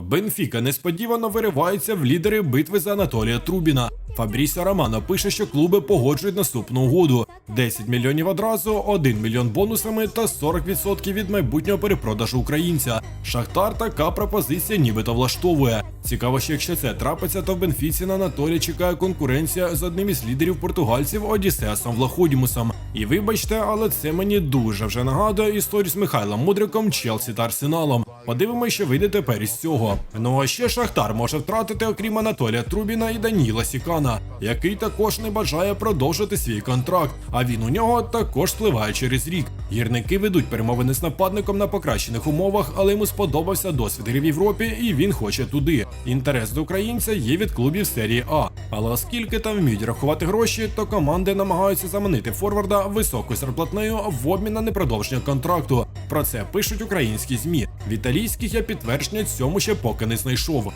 Бенфіка несподівано виривається в лідери битви за Анатолія Трубіна. Фабрісіо Романо пише, що клуби погоджують наступну угоду: 10 мільйонів одразу, 1 мільйон бонусами та 40% від майбутнього перепродажу українця. Шахтар така пропозиція нібито влаштовує. Цікаво, що якщо це трапиться, то в Бенфіці на Анатолія чекає конкуренція з одним із лідерів португальців Одіссеасом Влаходімусом. І вибачте, але це мені дуже вже нагадує історію з Михайлом Мудриком, Челсі та Арсеналом. Подивимося, що вийде тепер із цього. Ну а ще Шахтар може втратити, окрім Анатолія Трубіна і Даніла Сікана, який також не бажає продовжити свій контракт. А він у нього також спливає через рік. Гірники ведуть перемовини з нападником на покращених умовах, але йому сподобався досвід гри в Європі, і він хоче туди. Інтерес до українця є від клубів серії А. Але оскільки там вміють рахувати гроші, то команди намагаються заманити форварда високою зарплатнею в обмін на непродовження контракту. Про це пишуть українські змі. В італійських я підтвердження цьому ще поки не знайшов.